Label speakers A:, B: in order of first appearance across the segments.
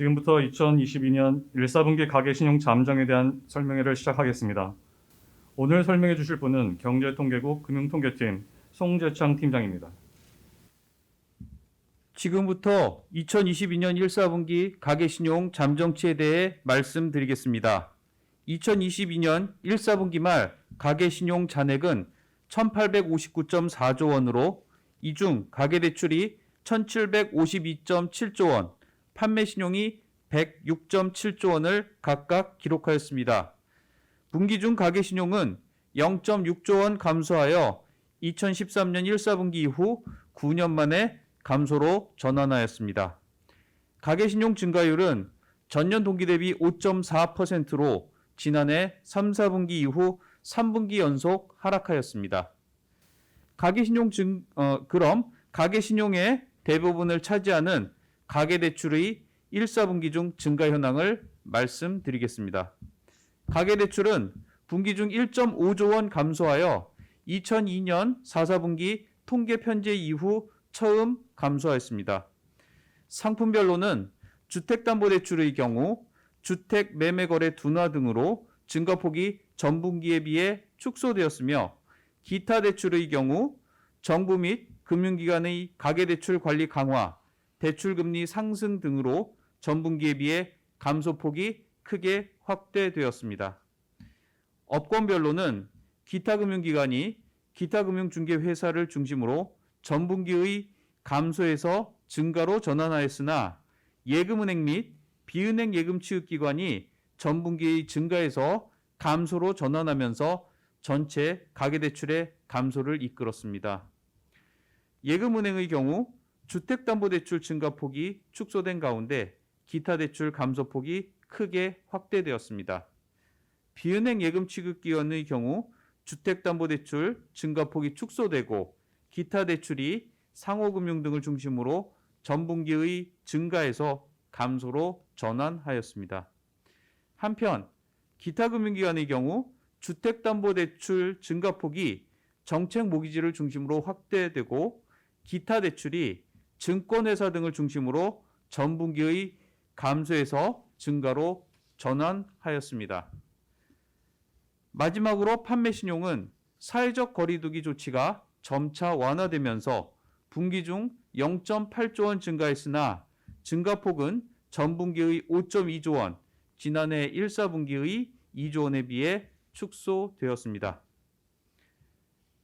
A: 지금부터 2022년 1, 4분기 가계신용 잠정에 대한 설명회를 시작하겠습니다. 오늘 설명해 주실 분은 경제통계국 금융통계팀 송재창 팀장입니다.
B: 지금부터 2022년 1, 4분기 가계신용 잠정치에 대해 말씀드리겠습니다. 2022년 1, 4분기 말 가계신용 잔액은 1859.4조 원으로 이중 가계대출이 1752.7조 원, 판매 신용이 106.7조 원을 각각 기록하였습니다. 분기 중 가계 신용은 0.6조 원 감소하여 2013년 1, 4분기 이후 9년 만에 감소로 전환하였습니다. 가계 신용 증가율은 전년 동기 대비 5.4%로 지난해 3, 4분기 이후 3분기 연속 하락하였습니다. 가계 신용 증 어, 그럼 가계 신용의 대부분을 차지하는 가계대출의 1, 4분기 중 증가 현황을 말씀드리겠습니다. 가계대출은 분기 중 1.5조 원 감소하여 2002년 4, 4분기 통계 편제 이후 처음 감소하였습니다. 상품별로는 주택담보대출의 경우 주택 매매거래 둔화 등으로 증가폭이 전분기에 비해 축소되었으며 기타 대출의 경우 정부 및 금융기관의 가계대출 관리 강화, 대출금리 상승 등으로 전분기에 비해 감소폭이 크게 확대되었습니다. 업권별로는 기타 금융기관이 기타 금융중개회사를 중심으로 전분기의 감소에서 증가로 전환하였으나 예금은행 및 비은행 예금 취급기관이 전분기의 증가에서 감소로 전환하면서 전체 가계대출의 감소를 이끌었습니다. 예금은행의 경우 주택담보대출 증가폭이 축소된 가운데 기타 대출 감소폭이 크게 확대되었습니다. 비은행 예금 취급기관의 경우 주택담보대출 증가폭이 축소되고 기타 대출이 상호금융 등을 중심으로 전분기의 증가에서 감소로 전환하였습니다. 한편 기타 금융기관의 경우 주택담보대출 증가폭이 정책 모기지를 중심으로 확대되고 기타 대출이 증권회사 등을 중심으로 전분기의 감소에서 증가로 전환하였습니다. 마지막으로 판매 신용은 사회적 거리두기 조치가 점차 완화되면서 분기 중 0.8조 원 증가했으나 증가폭은 전분기의 5.2조 원, 지난해 1, 4분기의 2조 원에 비해 축소되었습니다.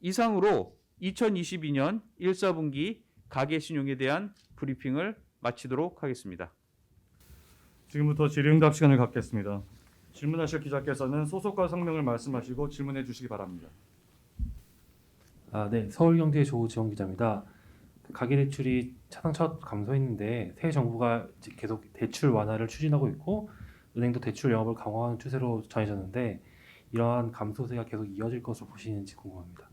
B: 이상으로 2022년 1, 4분기 가계 신용에 대한 브리핑을 마치도록 하겠습니다.
A: 지금부터 질의응답 시간을 갖겠습니다. 질문하실 기자께서는 소속과 성명을 말씀하시고 질문해 주시기 바랍니다.
C: 아, 네. 서울경제 조지원 기자입니다. 가계 대출이 차상 첫 감소했는데 새 정부가 계속 대출 완화를 추진하고 있고 은행도 대출 영업을 강화하는 추세로 전해졌는데 이러한 감소세가 계속 이어질 것으로 보시는지 궁금합니다.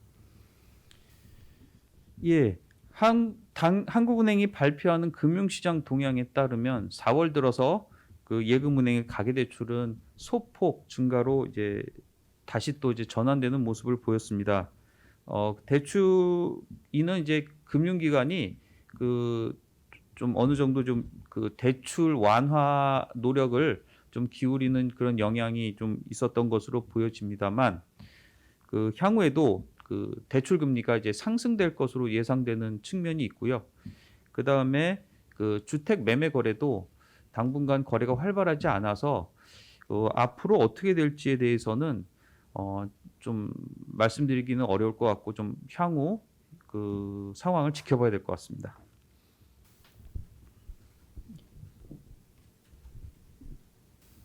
B: 예, 한, 당, 한국은행이 발표하는 금융시장 동향에 따르면 4월 들어서 그 예금은행의 가계대출은 소폭 증가로 이제 다시 또 이제 전환되는 모습을 보였습니다. 어, 대출이는 이제 금융기관이 그 좀 어느 정도 좀 그 대출 완화 노력을 좀 기울이는 그런 영향이 좀 있었던 것으로 보여집니다만 그 향후에도 그 대출 금리가 이제 상승될 것으로 예상되는 측면이 있고요. 그 다음에 그 주택 매매 거래도 당분간 거래가 활발하지 않아서 어, 앞으로 어떻게 될지에 대해서는 어, 좀 말씀드리기는 어려울 것 같고 좀 향후 그 상황을 지켜봐야 될 것 같습니다.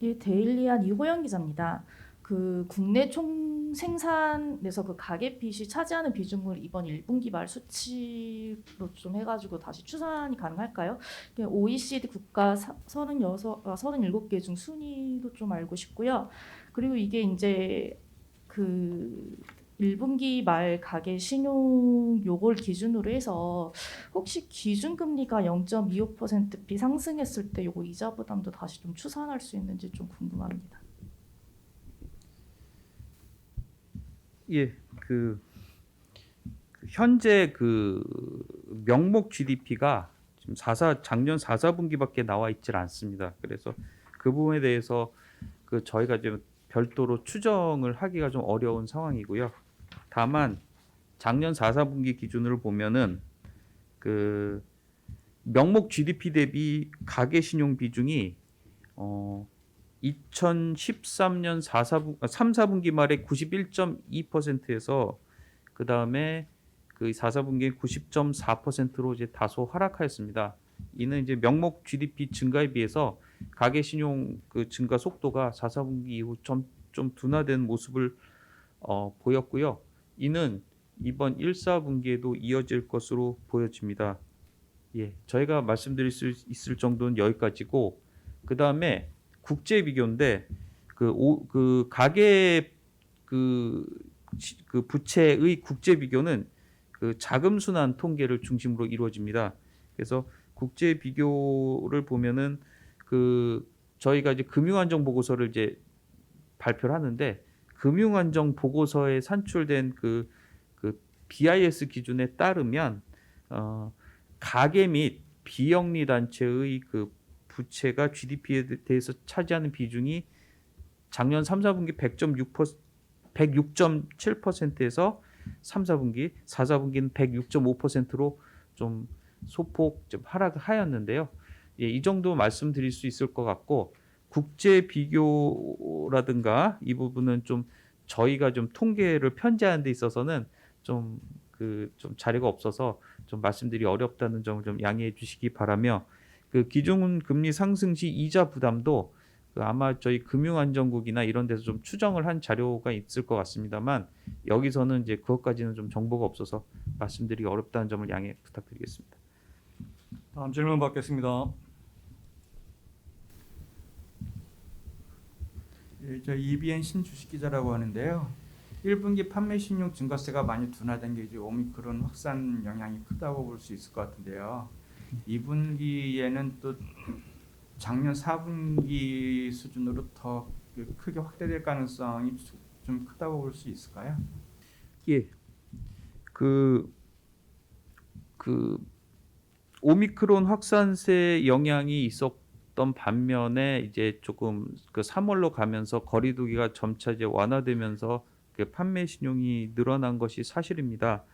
D: 예, 데일리한 이호영 기자입니다. 그 국내 총 생산에서 그 가계 빚이 차지하는 비중을 이번 1분기 말 수치로 좀 해가지고 다시 추산이 가능할까요? 그 OECD 국가 36, 아, 37개 중 순위도 좀 알고 싶고요. 그리고 이게 이제 그 1분기 말 가계 신용 요걸 기준으로 해서 혹시 기준 금리가 0.25% 비 상승했을 때 요거 이자 부담도 다시 좀 추산할 수 있는지 좀 궁금합니다.
B: 예, 그, 그 현재 그 명목 GDP가 지금 4사 작년 4사분기밖에 나와 있질 않습니다. 그래서 그 부분에 대해서 그 저희가 좀 별도로 추정을 하기가 좀 어려운 상황이고요. 다만 작년 4사분기 기준으로 보면은 그 명목 GDP 대비 가계 신용 비중이 어 2013년 4사분 3, 4분기 말에 91.2%에서 그 다음에 그 4사분기 90.4%로 이제 다소 하락하였습니다. 이는 이제 명목 GDP 증가에 비해서 가계 신용 그 증가 속도가 4사분기 이후 좀, 좀 둔화된 모습을 어, 보였고요. 이는 이번 1, 4분기에도 이어질 것으로 보여집니다. 예, 저희가 말씀드릴 수 있을 정도는 여기까지고 그 다음에 국제 비교인데 그, 오, 그 가계 그, 시- 그 부채의 국제 비교는 그 자금 순환 통계를 중심으로 이루어집니다. 그래서 국제 비교를 보면은 그 저희가 이제 금융안정 보고서를 이제 발표를 하는데 금융안정 보고서에 산출된 그, 그 BIS 기준에 따르면 어, 가계 및 비영리 단체의 그 부채가 GDP에 대해서 차지하는 비중이 작년 3, 4분기 100.6% 106.7%에서 3, 4분기, 4, 4분기는 106.5%로 좀 소폭 좀 하락하였는데요. 예, 이 정도 말씀드릴 수 있을 것 같고 국제 비교라든가 이 부분은 좀 저희가 좀 통계를 편제하는 데 있어서는 좀 그좀 자료가 없어서 좀 말씀드리 어렵다는 점을 좀 양해해 주시기 바라며 그 기준 금리 상승 시 이자 부담도 그 아마 저희 금융안전국이나 이런 데서 좀 추정을 한 자료가 있을 것 같습니다만 여기서는 이제 그것까지는 좀 정보가 없어서 말씀드리기 어렵다는 점을 양해 부탁드리겠습니다.
A: 다음 질문 받겠습니다.
E: 예, 저 EBN 신주식 기자라고 하는데요. 1분기 판매 신용 증가세가 많이 둔화된 게 이제 오미크론 확산 영향이 크다고 볼 수 있을 것 같은데요. 2분기에는 또 작년 4분기 수준으로 더 크게 확대될 가능성이 좀 크다고 볼 수 있을까요?
B: 예. 그, 그, 오미크론 확산세 영향이 있었던 반면에 이제 조금 그 3월로 가면서 거리두기가 점차 이제 완화되면서 그 판매 신용이 늘어난 것이 사실입니다.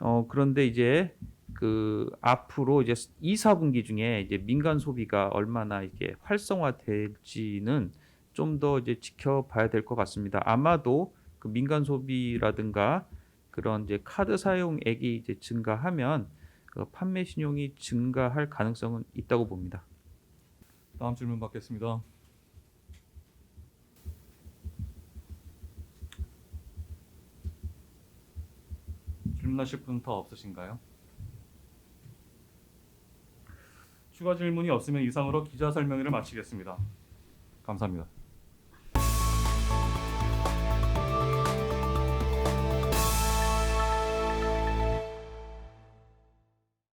B: 어, 그런데 이제 그 앞으로 이제 2, 4분기 중에 이제 민간 소비가 얼마나 이게 활성화될지는 좀 더 이제 지켜봐야 될 것 같습니다. 아마도 그 민간 소비라든가 그런 이제 카드 사용액이 이제 증가하면 그 판매 신용이 증가할 가능성은 있다고 봅니다.
A: 다음 질문 받겠습니다. 질문하실 분 더 없으신가요? 추가 질문이 없으면 이상으로 기자 설명회를 마치겠습니다. 감사합니다.